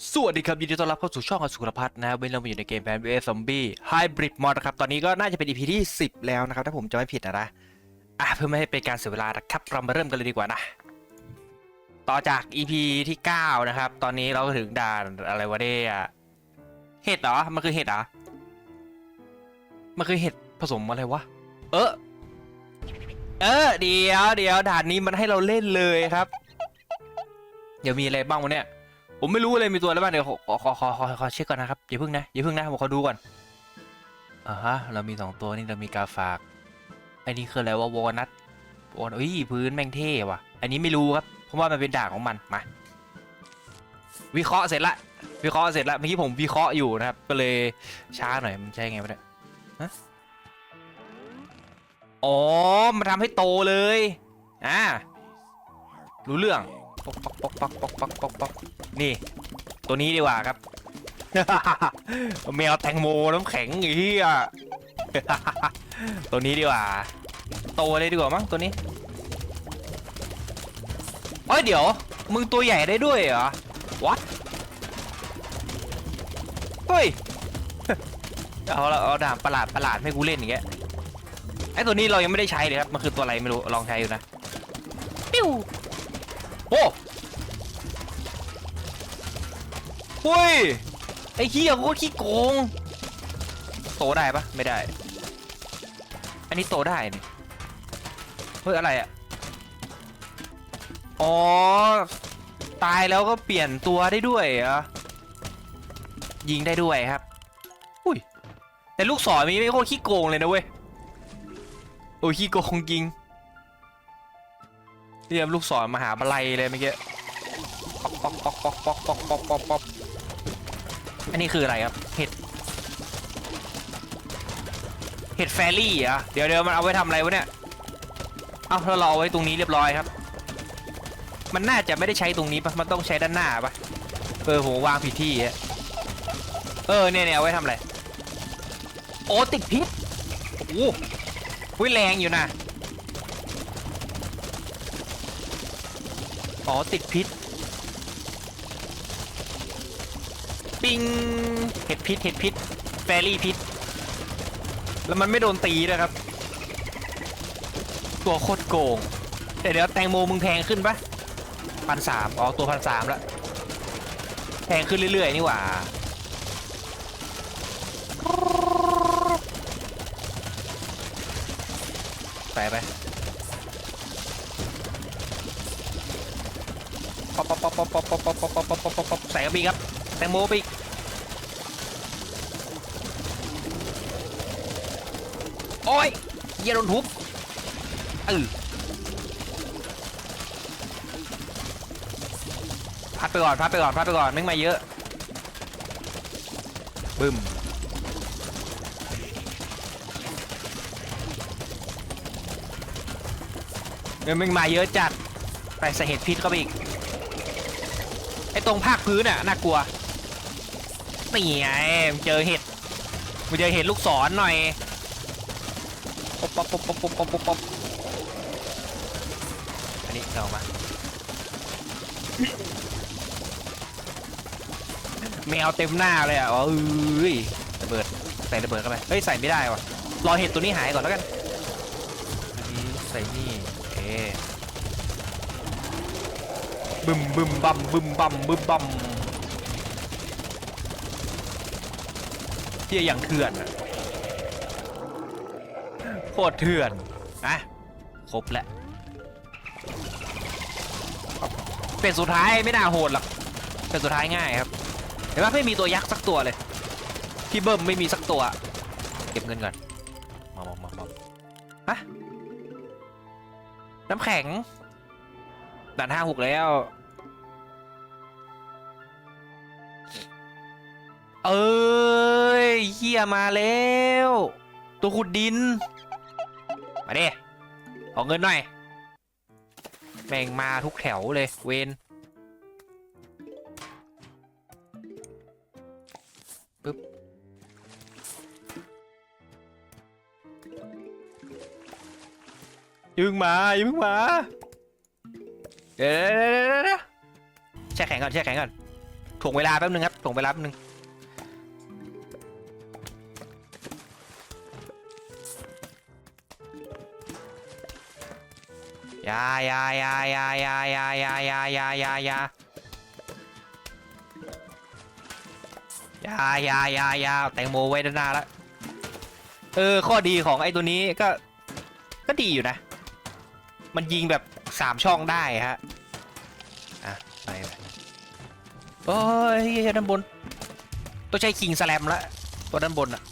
สวัสดีครับ ยินดีต้อนรับเข้าสู่ช่องอสุรพัฒน์นะครับวันนี้เรามาอยู่ในเกมแพนเวซอมบี้ไฮบริดมอดนะครับ ตอนนี้ก็น่าจะเป็น EP ที่ 10 แล้วนะครับ ถ้าผมจะไม่ผิดนะนะอะเพื่อไม่ให้เป็นการเสียเวลานะครับ เรามาเริ่มกันเลยดีกว่านะ ต่อจาก EP ที่ 9 นะครับ ตอนนี้เราก็ถึงด่านอะไรวะเนี่ยเห็ดเหรอ มันคือเห็ดเหรอ มันคือเห็ดผสมอะไรวะ เออ เออ เดี๋ยวเดี๋ยวด่านนี้มันให้เราเล่นเลยครับ เดี๋ยวมีอะไรบ้างวะเนี่ย ผมไม่รู้เลยมีตัวอะไรบ้างเดี๋ยวขอขอขอขอขอเช็คก่อนนะครับอย่าเพิ่งนะอย่าเพิ่งนะผมขอดูก่อนอ่าฮะเรามีสองตัวนี่เรามีกาฝากอันนี้คืออะไรว่าวอนัทวอนัทอุ้ยพื้นแม่งเท่ว่ะ อันนี้ไม่รู้ครับเพราะว่ามันเป็นด่างของมันมาวิเคราะห์เสร็จละวิเคราะห์เสร็จละเมื่อกี้ผมวิเคราะห์อยู่นะครับ ก็เลยช้าหน่อยมันใช่ไงวะเนี่ยฮะอ๋อมันทำให้โตเลยอ่ารู้เรื่อง ปอกปอกปอกปอกปอกปอกปอกปอกนี่ ตัวนี้ดีกว่าครับ แมวแตงโมน้ำแข็งไอ้เหี้ย ตัวนี้ดีกว่า โตเลยดีกว่ามั้งตัวนี้เอ้ยเดี๋ยว มึงตัวใหญ่ได้ด้วยเหรอวัดเฮ้ย เอาละเอาดาบประหลาดประหลาดให้กูเล่นอย่างเงี้ยไอ้ตัวนี้เรายังไม่ได้ใช้เลยครับ มันคือตัวอะไรไม่รู้ ลองใช้ดูนะ ปิ้ว โอ้เฮ้ยไอ้เหี้ยโคตรขี้โกง โตได้ปะไม่ได้ อันนี้โตได้นี่เฮ้ยอะไรอะอ๋อ ตายแล้วก็เปลี่ยนตัวได้ด้วยเหรอยิงได้ด้วยครับ อุ้ย แต่ลูกศรมีไม่โคตรขี้โกงเลยนะเว้ย โอ้ยขี้โกงจริง เรียมลูกศรมหาบลัยเลยเมื่อกี้ป๊อกป๊อกป๊อกป๊อกป๊อกป๊อกป๊อกป๊อกอันนี้คืออะไรครับ เห็ด เห็ดแฟรี่อะเดี๋ยวเดี๋ยวมันเอาไว้ทำอะไรวะเนี่ย เอาเราเอาไว้ตรงนี้เรียบร้อยครับ มันน่าจะไม่ได้ใช้ตรงนี้ปะมันต้องใช้ด้านหน้าปะเออผมวางผิดที่อะเออเนี่ยเนี่ยเอาไว้ทำอะไร โอ้ติดพิษโอ้โหแรงอยู่นะ อ๋อ ติดพิษ ปิง เห็ดพิษ เห็ดพิษ แฟรี่พิษ แล้วมันไม่โดนตีด้วยครับ ตัวโคตรโกง แต่เดี๋ยวแตงโมมึงแพงขึ้นปะพันสามอ๋อ ตัวพันสามละ แพงขึ้นเรื่อย ๆ นี่หว่าไปไปป๊ อปป๊อปป๊อปป๊อปป๊อปป๊อปป๊อปป๊อปป๊อปป๊อปป๊อปป๊อปใส่กระบี่ครับแตงโมปีโอ้ยเหี้ยโดนทุบเออพัดไปก่อนพัดไปก่อนพัดไปก่อนแม่งมาเยอะบึ้มเดี๋ยวม่งมาเยอะจัดไปใส่เห็ดพิษเข้าไปอีก ไอ้ตรงภาคพื้นน่ะน่ากลัวนี่ไงเจอเห็ดมเจอเห็ดลูกศรหน่อยปบปบปบปบปบปบปบอันนี้เรามาแมวเต็มหน้าเลยอะอ๋อเอ้ยระเบิดใส่ระเบิดเข้าไปเฮ้ยใส่ไม่ได้ว่ะรอเห็ดตัวนี้หายก่อนแล้วกันอันนี้ใส่นี่โอเค บึมบึมบัมบึมบัมบึมบัมเที่ยอย่างเถื่อนอะโคตรเถื่อนนะครบแล้วเป็นสุดท้ายไม่น่าโหดหรอกเป็นสุดท้ายง่ายครับเห็นว่าไม่มีตัวยักษ์สักตัวเลยพี่เบิ้มไม่มีสักตัว เก็บเงินก่อนมามามามาฮะน้ำแข็ง ด่านห้าหกแล้ว เอ้ยเฮียมาแล้ว ตัวขุดดิน มาดิขอเงินหน่อย แม่งมาทุกแถวเลย เวนปึ๊บอย่าเพิ่งมาอย่าเพิ่งมา เดี๋ยวเดี๋ยวเดี๋ยวแช่แข็งก่อนแช่แข็งก่อนถ่วงเวลาแป๊บนึงครับถ่วงเวลาแป๊บนึงยายายายายายายายายายายายายายายาแตงโมไว้ด้านหน้าแล้วเออข้อดีของไอ้ตัวนี้ก็ก็ดีอยู่นะ มันยิงแบบ สามช่องได้ฮะ อะ ไปเลยโอ้ยเหี้ยด้านบน ต้องใช้คิงสแลมละตัวด้านบนอะ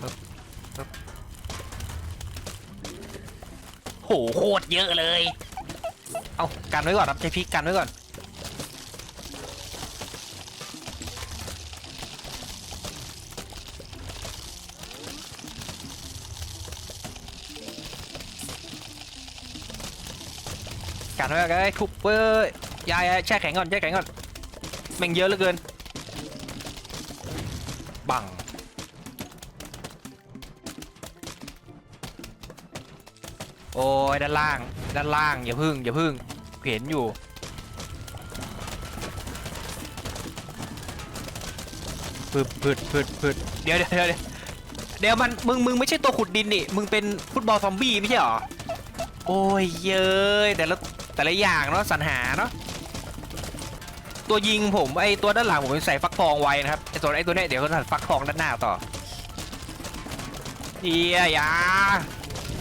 ปึ๊บปึ๊บโหโคตรเยอะเลย เอากันไว้ก่อนครับใช้พริกกันไว้ก่อน กันไว้กันไว้ทุบเว้ยยายแช่แข็งก่อนแช่แข็งก่อนแม่งเยอะเหลือเกิน บังโอ้ยด้านล่าง ด้านล่าง อย่าพึ่ง อย่าพึ่งเห็นอยู่ พืดพืดพืดพืดเดี๋ยวเดี๋ยวเดี๋ยวเดี๋ยวเดี๋ยวมัน มึง มึงไม่ใช่ตัวขุดดินนี่ มึงเป็นฟุตบอลซอมบี้ไม่ใช่หรอ โอ้ยเย้ยแต่ละ แต่ละอย่างเนาะสรรหาเนาะตัวยิงผมไอตัวด้านหลังผมใส่ฟักทองไว้นะครับไอตัวไอตัวเนี้ยเดี๋ยวเขาใส่ฟักทองด้านหน้าต่อเฮียยา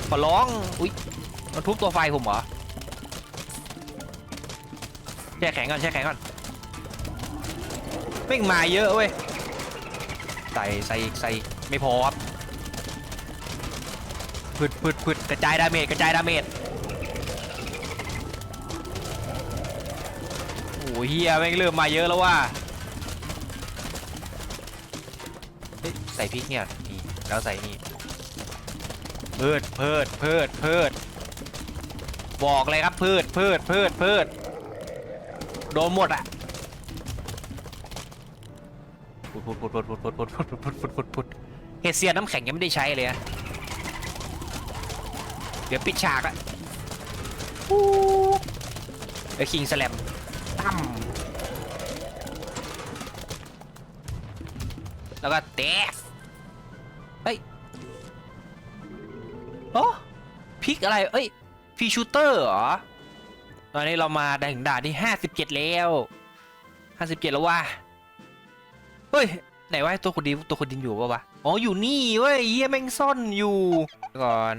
ขอร้องอุ้ยมันทุบตัวไฟผมเหรอแช่แข็งก่อนแช่แข็งก่อนไม่งมาเยอะเว้ยใส่ใส่ใส่ไม่พอครับพืดพืดพืดกระจายดาเมจกระจายดาเมจ อ้เฮียแม่งเริ่มมาเยอะแล้วว่าใส่พริกเนี่ยนี่แล้วใส่นี่เพิดเพิดเพิดเพิดบอกเลยครับเพิดเพิดเพิดเพิดโดนหมดอะพุดพุดพุดพุดพุดพุดพุดพุดพุดพุดพุดพุดเฮดเซียน้ำแข็งยังไม่ได้ใช้เลยอะเดี๋ยวปิดฉากอะปู๊ไอ้คิงสแลม แล้วก็เตะเฮ้ยโอ้พลิกอะไร เอ้ยพีชูเตอร์เหรอ ตอนนี้เรามาถึงด่านที่57แล้ว57แล้วว่ะเฮ้ย ไหนวะตัวคนดินตัวคนดินอยู่ปะวะ อ๋อ อยู่นี่เว้ยเยี่ยแม่งซ่อนอยู่ก่อน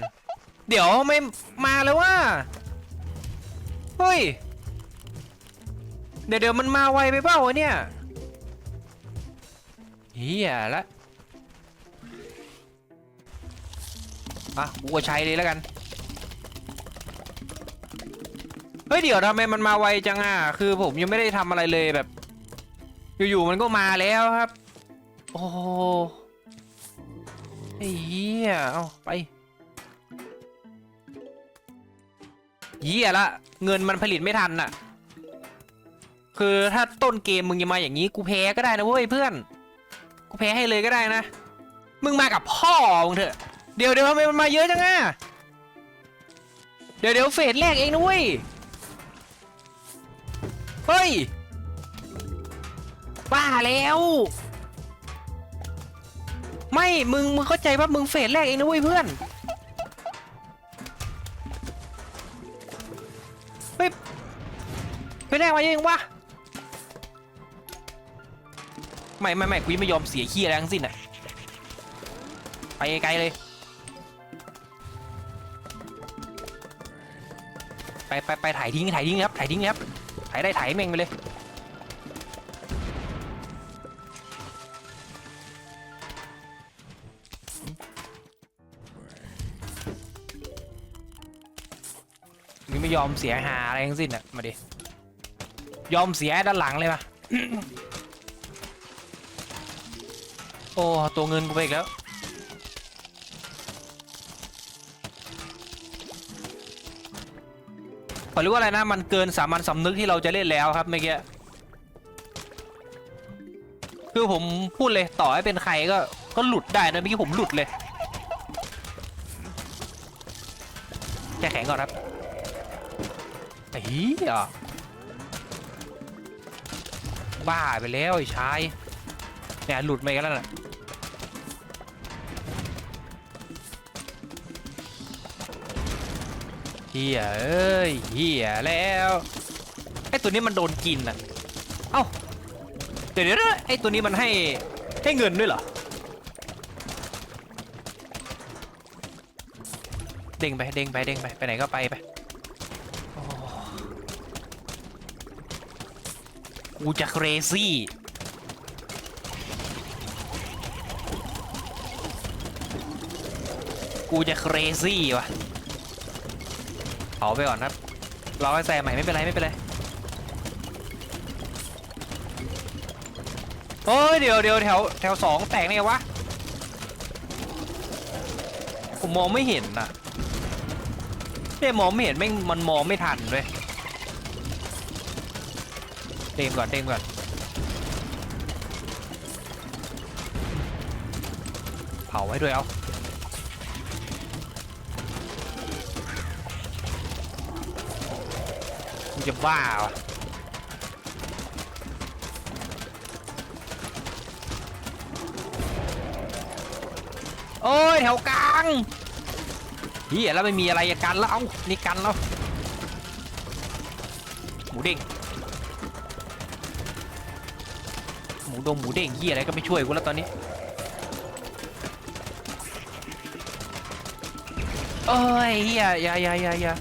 เดี๋ยวไม่มาแล้วว่า เฮ้ย เดี๋ยวเดี๋ยวมันมาไวไปเปล่าวะเนี่ยเฮียละอะกูก็ใช้เลยแล้วกัน เฮ้ยเดี๋ยวทำไมมันมาไวจังอะ คือผมยังไม่ได้ทำอะไรเลยแบบ อยู่ๆมันก็มาแล้วครับ โอ้โหไอ้เหี้ย เอาไปเหี้ยละ เงินมันผลิตไม่ทันน่ะ คือถ้าต้นเกมมึงจะมาอย่างนี้กูแพ้ก็ได้นะเว้ยเพื่อน กูแพ้ให้เลยก็ได้นะ มึงมากับพ่อมึงเถอะ เดี๋ยวเดี๋ยวทำไมมันมาเยอะจังอะเดี๋ยวเดี๋ยวเฟสแรกเองนะเว้ย เฮ้ย บ้าแล้ว ไม่ มึงมึงเข้าใจว่ามึงเฟสแรกเองนะเว้ยเพื่อนเฮ้ยเฟสแรกมาเองวะ ไม่ไม่ไม่กูยังไม่ยอมเสียขี้อะไรทั้งสิ้นอะไปไกลเลย ไปไปไปถ่ายทิ้งถ่ายทิ้งครับถ่ายทิ้งครับถ่ายได้ถ่ายแม่งไปเลยมึงไม่ยอมเสียหาอะไรทั้งสิ้นอะมาดิยอมเสียด้านหลังเลยมา โอ้ตัวเงินกูไปอีกแล้ว ขอรู้ว่าอะไรนะ มันเกินสามัญสำนึกที่เราจะเล่นแล้วครับเมื่อกี้ คือผมพูดเลยต่อให้เป็นใครก็ก็หลุดได้นะเมื่อกี้ผมหลุดเลยแช่แข็งก่อนครับไอ้เหี้ยบ้าไปแล้วไอ้ชาย เนี่ยหลุดมาอีกแล้วน่ะเฮียเอ้ยเฮียแล้วไอ้ตัวนี้มันโดนกินอะเอ้าเดี๋ยวเดี๋ยวไอ้ตัวนี้มันให้ให้เงินด้วยเหรอเด้งไปเด้งไปเด้งไปไปไหนก็ไปไปอ้กูจะเครซี่ กูจะเครซี่ว่ะเผาไปก่อนครับรอให้แซมใหม่ไม่เป็นไรไม่เป็นไรเฮ้ยเดี๋ยวเดี๋ยวแถวแถวสองแตกไงวะผมมองไม่เห็นนะเนี่ยมองไม่เห็นแม่งมันมองไม่ทันเลยเต็มก่อนเต็มก่อนเผาไว้ด้วยเอา จะบ้าวะโอ้ยแถวกลางเฮียแล้วไม่มีอะไรกันแล้ว เอ้านี่กันแล้ว หมูเด้งหมูดงหมูเด้งเฮียอะไรก็ไม่ช่วยกูแล้วตอนนี้เอ้ยเฮียอย่าอย่าอย่าอย่า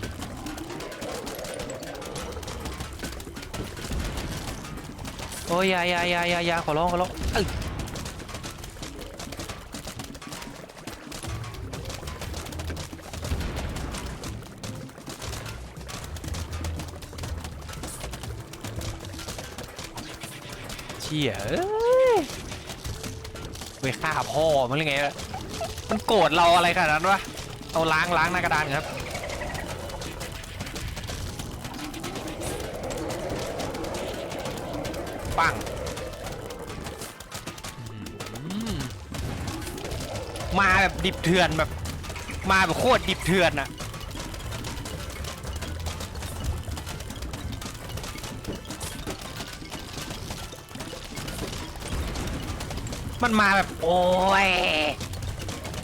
โอ้ยยายายายายาขอร้องขอร้องเอ้ยเชี่ยเอ้ยไปฆ่าพ่อมันหรือไงวะมันโกรธเราอะไรขนาดนั้นวะเอาล้างล้างหน้ากระดานครับ ปังอืมมาแบบดิบเถื่อนแบบ มาแบบโคตรดิบเถื่อนอะมันมาแบบ โอ้ย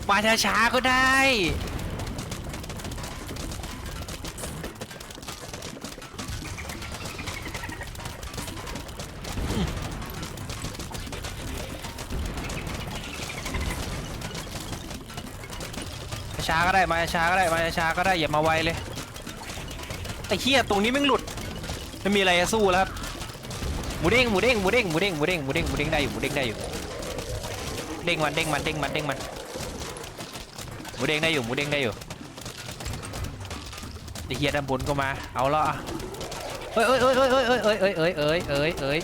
มาช้าๆก็ได้ ช้าก็ได้มาช้าก็ได้มาช้าก็ได้อย่ามาไวเลยไอ้เหี้ยตรงนี้แม่งหลุดไม่มีอะไรจะสู้แล้วครับหมูเด้งหมูเด้งหมูเด้งหมูเด้งหมูเด้งหมูเด้งหมูเด้งได้อยู่หมูเด้งได้อยู่เด้งมันเด้งมันเด้งมันเด้งมันหมูเด้งได้อยู่หมูเด้งได้อยู่ไอ้เหี้ยด้านบนก็มาเอาละเอ้ยเอ้ยเอ้ยเอ้ยเอ้ยเอ้ยเอ้ยเอ้ยเอ้ยเอ้ยเอ้ย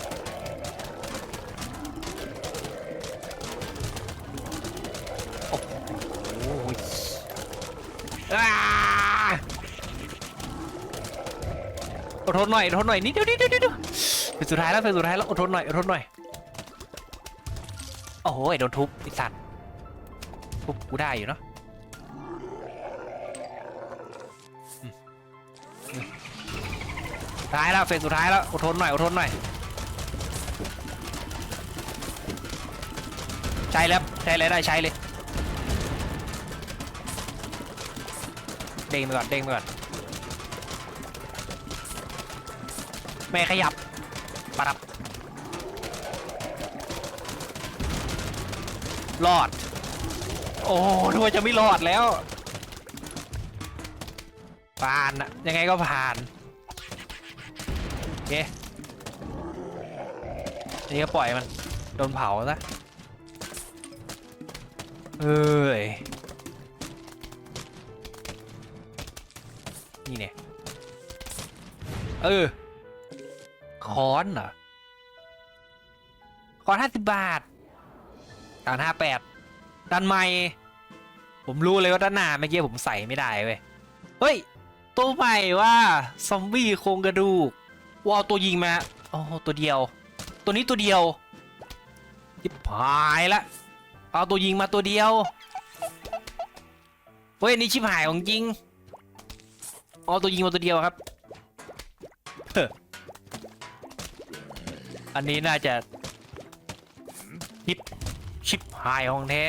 อดทนหน่อยอดทนหน่อยนิดเดียวนิดเดียวนิดเดียวเป็นสุดท้ายแล้วเป็นสุดท้ายแล้วอดทนหน่อยอดทนหน่อยโอ้โหโดนทุบไอสัตว์ทุบกูได้อยู่เนาะท้ายแล้วเฟสสุดท้ายแล้วอดทนหน่อยอดทนหน่อยใช้แล้วใช้เลยได้ใช้เลยเด้งไปก่อนเด้งไปก่อน ไม่ขยับปรับรอด โอ้ดูว่าจะไม่รอดแล้ว ผ่านอะยังไงก็ผ่านโอเคนี่ก็ปล่อยมัน โดนเผาซะเอ้ย นี่เนี่ย เออ ค้อนเหรอค้อนห้าสิบบาทด่านห้าแปดด้านใหม่ผมรู้เลยว่าด้านหน้าเมื่อกี้ผมใส่ไม่ได้เว้ย เฮ้ย ตัวใหม่ว่าซอมบี้โครงกระดูกว้าวตัวยิงมาอ๋อตัวเดียว ตัวนี้ตัวเดียวยิบหายละ เอาตัวยิงมาตัวเดียว เฮ้ยนนี่ชิบหายของจริง เอาตัวยิงมาตัวเดียวครับ อันนี้น่าจะชิปชิปหายของแท้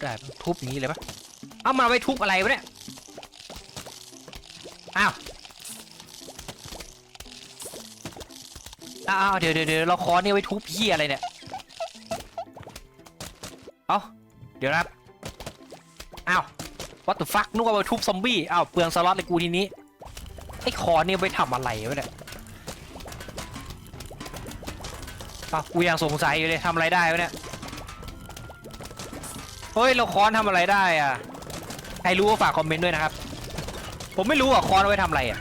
ได้ทุบอย่างนี้เลยปะเอามาไว้ทุบอะไรวะเนี่ย อ้าวอ้าวเดี๋ยวเดี๋ยวเราคอนี่ไว้ทุบพี่อะไรเนี่ย เอาเดี๋ยวนะครับ อ้าว what the fuck นึกว่าไปทุบซอมบี้ อ้าวเปลืองสล็อตเลยกูทีนี้ ไอ้คอเนี่ยไปทำอะไรวะเนี่ย อ้าวกูยังสงสัยอยู่เลยทำอะไรได้วะเนี่ย เฮ้ยเราค้อนทำอะไรได้อะ ใครรู้ก็ฝากคอมเมนต์ด้วยนะครับ ผมไม่รู้อะค้อนเอาไว้ทำอะไรอะ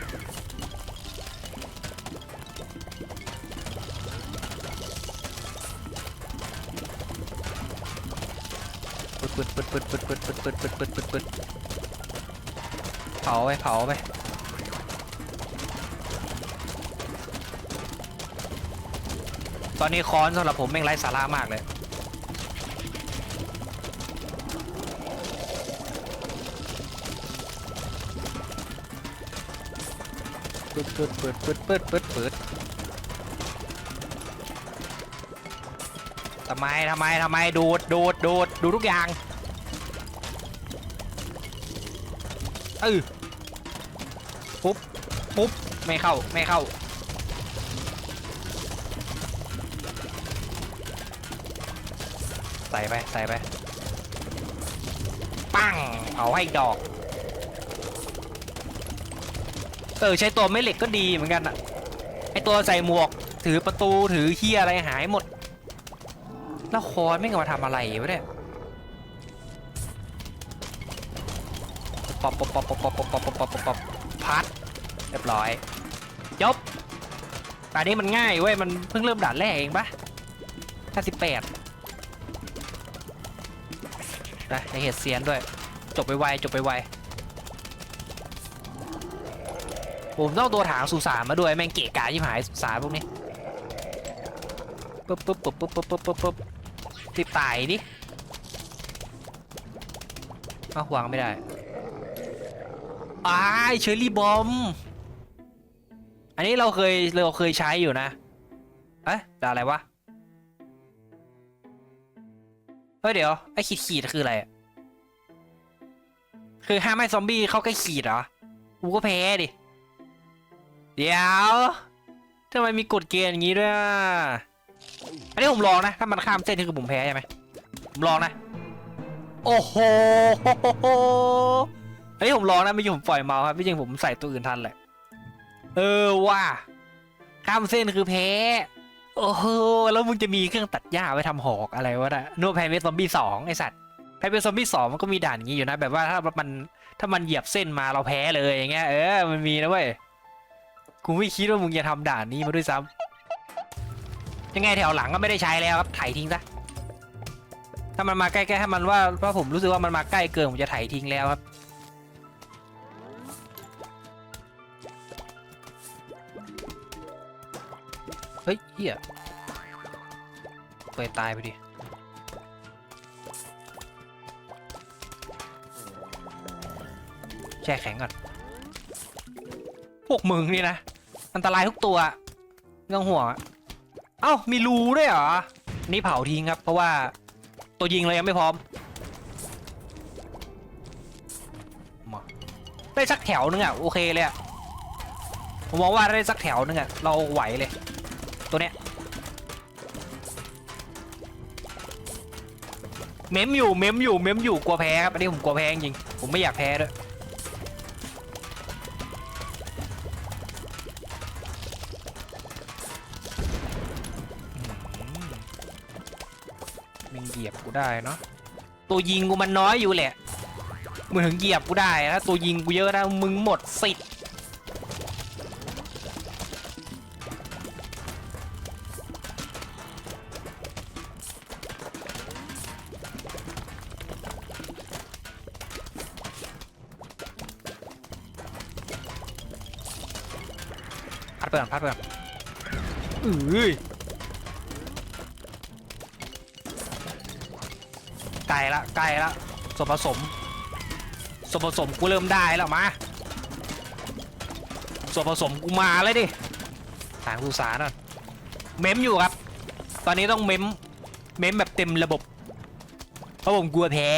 ปึดปึดปึดปึดปึดปึดปึดปึดปึดปึดปึดปึดเผาไปเผาไป ตอนนี้ค้อนสำหรับผมแม่งไร้สาระมากเลยปึดปึดปึดปึดปึดปึดปึดทำไมทำไมทำไมดูดดูดดูดดูทุกอย่างเออปุ๊บปุ๊บไม่เข้าไม่เข้า ใส่ไปใส่ไปปั้งเอาให้ดอก เออใช้ตัวไม่เหล็กก็ดีเหมือนกันอะไอตัวใส่หมวก ถือประตูถือเฮียอะไรหายหมด แล้วคอนไม่งเอามาทำอะไรวะเนี่ยป๊อปป๊อปป๊อปป๊อปป๊อปป๊อปป๊อปป๊อปป๊อปป๊อปพัดเรียบร้อยจบแต่นนี้มันง่ายเว้ย มันเพิ่งเริ่มด่านแรกเองปะห้าสิบแปด นะในเหตุเซียนด้วย จบไปไวจบไปไวผมต้องตัวถางสุสานมาด้วยแม่งเกะกะยิ่หายสุสานพวกนี้ปึ๊บปึ๊บปึ๊บปึ๊บปึ๊บปึ๊บปึ๊บปึ๊บติดตายดิเอาวางไม่ได้อ้ายเชอร์รี่บอม อันนี้เราเคยเราเคยใช้อยู่นะ เอ๊ะแต่อะไรวะ เฮ้ยเดี๋ยวไอ้ขีดขีดคืออะไร คือห้ามให้ซอมบี้เข้าใกล้ขีดเหรอ กูก็แพ้ดิ เดี๋ยวทำไมมีกฎเกณฑ์อย่างนี้ด้วย อันนี้ผมลองนะ ถ้ามันข้ามเส้นนี่คือผมแพ้ใช่ไหมผมลองนะ โอ้โห อันนี้ผมลองนะไม่ใช่ผมปล่อยเมาครับไม่จริงผมใส่ตัวอื่นทันแหละ เออว่าข้ามเส้นคือแพ้ โอ้โหแล้วมึงจะมีเครื่องตัดหญ้าไว้ทำหอกอะไรวะนะนึกว่าแพนเวสซอมบี้สองไอสัตว์แพนเวสซอมบี้สองมันก็มีด่านอย่างนี้อยู่นะ แบบว่าถ้ามันถ้ามันเหยียบเส้นมาเราแพ้เลยอย่างเงี้ยเออมันมีนะเว้ยกูไม่คิดว่ามึงจะทำด่านนี้มาด้วยซ้ำยังไงแถวหลังก็ไม่ได้ใช้แล้วครับไถทิ้งซะถ้ามันมาใกล้ๆถ้ามันว่าถ้าะผมรู้สึกว่ามันมาใกล้เกินผมจะไถทิ้งแล้วครับ เฮ้ยเฮียเปิดตายไปดิ แช่แข็งก่อน พวกมึงนี่นะ อันตรายทุกตัวไม่องห่วงอะเอ้า มีรูด้วยเหรอ นี่เผาทิ้งครับ เพราะว่าตัวยิงเรายังไม่พร้อม ได้สักแถวนึงอะ โอเคเลยอะ ผมมองว่าได้สักแถวนึงอะ เราไหวเลย ตัวเนี้ยเมมอยู่เมมอยู่เมมอยู่กลัวแพ้ครับอันนี้ผมกลัวแพ้จริงผมไม่อยากแพ้ด้วยมึงเหยียบกูได้เนาะตัวยิงกูมันน้อยอยู่แหละมึงถึงเหยียบกูได้ถ้าตัวยิงกูเยอะนะมึงหมดสิทธิ์ พัดไปก่อนพัดไปก่อนเอ้ยใกล้ละใกล้ละส่วนผสมส่วนผสมกูเริ่มได้แล้วมาส่วนผสมกูมาเลยดิทางสุสานน่ะเมมอยู่ครับ ตอนนี้ต้องเม้มเม้มแบบเต็มระบบเพราะผมกลัวแพ้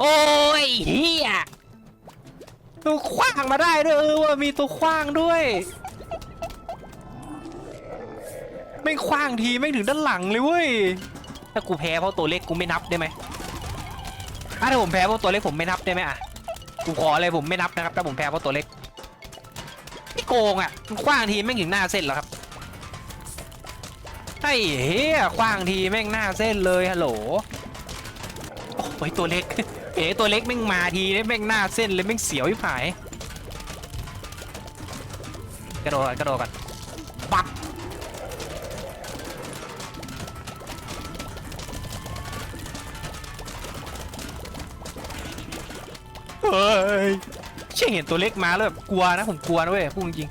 โอ้ยเฮีย ตัวคว้างมาได้ด้วยเออว่ามีตัวคว้างด้วยไม่งคว้างทีไม่ถึงด้านหลังเลยเว้ยถ้ากูแพ้เพราะตัวเล็กกูไม่นับได้ไหมอะถ้าผมแพ้เพราะตัวเล็กผมไม่นับได้ไหมอะกูขอเลยผมไม่นับนะครับถ้าผมแพ้เพราะตัวเล็กไม่โกงอะมันคว้างทีไม่ถึงหน้าเส้นหรอครับไอ้เฮียคว้างทีแม่งหน้าเส้นเลยฮัลโหลโอ้ยตัวเล็ก เอ๋ตัวเล็กแม่งมาทีแม่งหน้าเส้นเลยแม่งเสียวที่ผายกระโดดกระโดดก่อนปักเฮ้ยเชี่ยเห็นตัวเล็กมาแล้วแบบกลัวนะผมกลัวนะเว้ยพูดจริง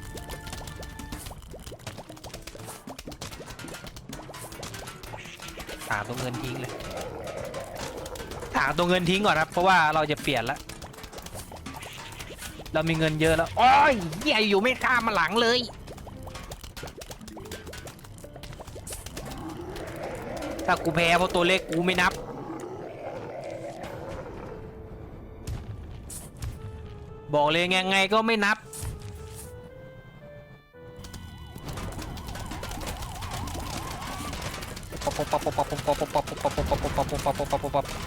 ถามตัวเงินทิ้งเลย ถามตัวเงินทิ้งก่อนครับ เพราะว่าเราจะเปลี่ยนละเรามีเงินเยอะแล้วโอ้ยเหี้ยอยู่ไม่ข้ามมาหลังเลย ถ้ากูแพ้เพราะตัวเล็กกูไม่นับ บอกเลยไงไงก็ไม่นับเอ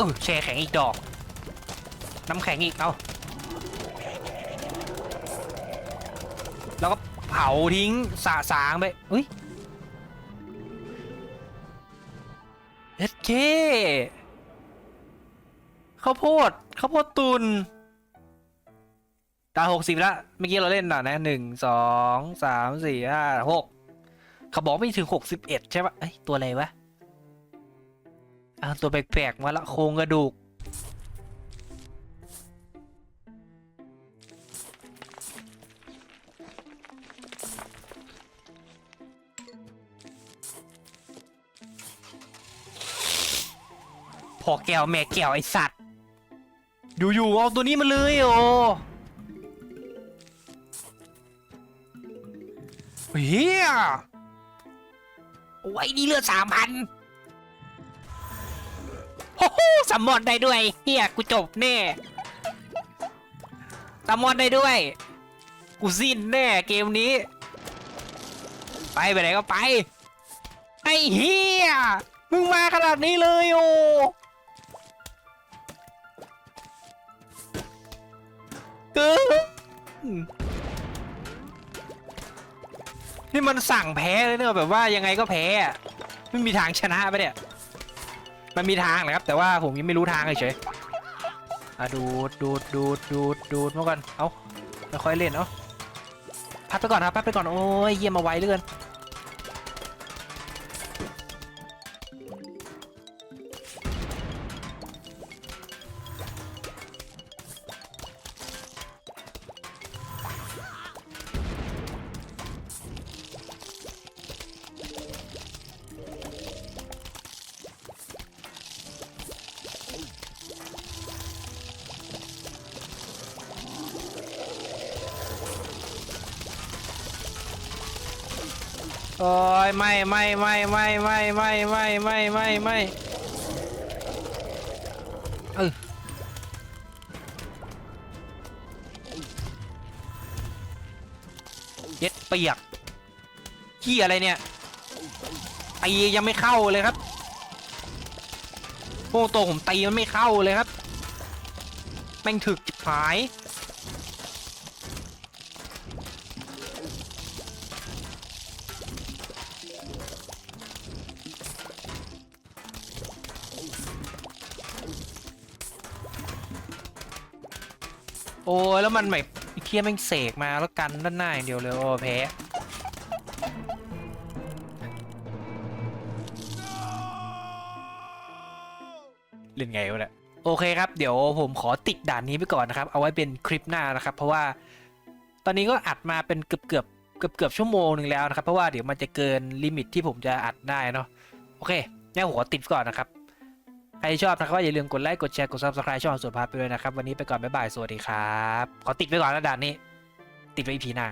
อแช่แข็งอีกดอก น้ำแข็งอีก เอาแล้วก็เผาทิ้งสาสางไปอุ้ยเอสเคข้าวโพดข้าวโพดตุนตาหกสิบละเมื่อกี้เราเล่นหน่ะนะหนึ่งสองสามสี่ห้าหกเขาบอกไม่ถึงหกสิบเอ็ดใช่ปะเอ้ยตัวอะไรวะ อาตัวแปลกๆมาละโครงกระดูก พอแก้วแม่แก้วไอสัตว์ อยู่ๆเอาตัวนี้มาเลยโอ้เฮียโอ้นี่เลือดสามพัน โอ้โหซัมมอนได้ด้วยเฮียกูจบแน่ซัมมอนได้ด้วย กูสิ้นแน่เกมนี้ ไปไปไหนก็ไป ไอ้เฮียมึงมาขนาดนี้เลยโอเกินี่มันสั่งแพ้เลยเนอะแบบว่ายังไงก็แพ้ ไม่มีทางชนะไปเนี่ย มันมีทางแหละครับ แต่ว่าผมยังไม่รู้ทางเฉยอะดูดดูดดูดดูดดูดมาก่อน เอาไม่ค่อยเล่นเอาพัดไปก่อนครับพัดไปก่อน โอ้ยเยี่ยมมาไวเหลือเกิน โอ้ยไม่ไม่ไม่ไม่ไม่ไม่ไม่ไม่ไม่ไม่เออเย็ดเปียกขี้อะไรเนี่ยตียังไม่เข้าเลยครับโอ้ตัวผมตีมันไม่เข้าเลยครับ แม่งถึกจิบหาย โอ้ยแล้วมันแบบไอ้เคียแม่งเสกมาแล้วกันด้านหน้าอย่างเดียวเลยโอ้แพ้เล่นไงวะเนี่ยโอเคครับ เดี๋ยวผมขอติดด่านนี้ไปก่อนนะครับ เอาไว้เป็นคลิปหน้านะครับ เพราะว่าตอนนี้ก็อัดมาเป็นเกือบเกือบเกือบเกือบชั่วโมงหนึ่งแล้วนะครับ เพราะว่าเดี๋ยวมันจะเกินลิมิตที่ผมจะอัดได้เนาะโอเคงั้นผมขอติดก่อนนะครับ ใครชอบนะครับอย่าลืมกดไลค์กดแชร์กด subscribe ช่องสุดพาร์ทไปด้วยนะครับ วันนี้ไปก่อนบ๊ายบายสวัสดีครับ ขอติดไปก่อนนะด่านนี้ ติดไว้พีหน้า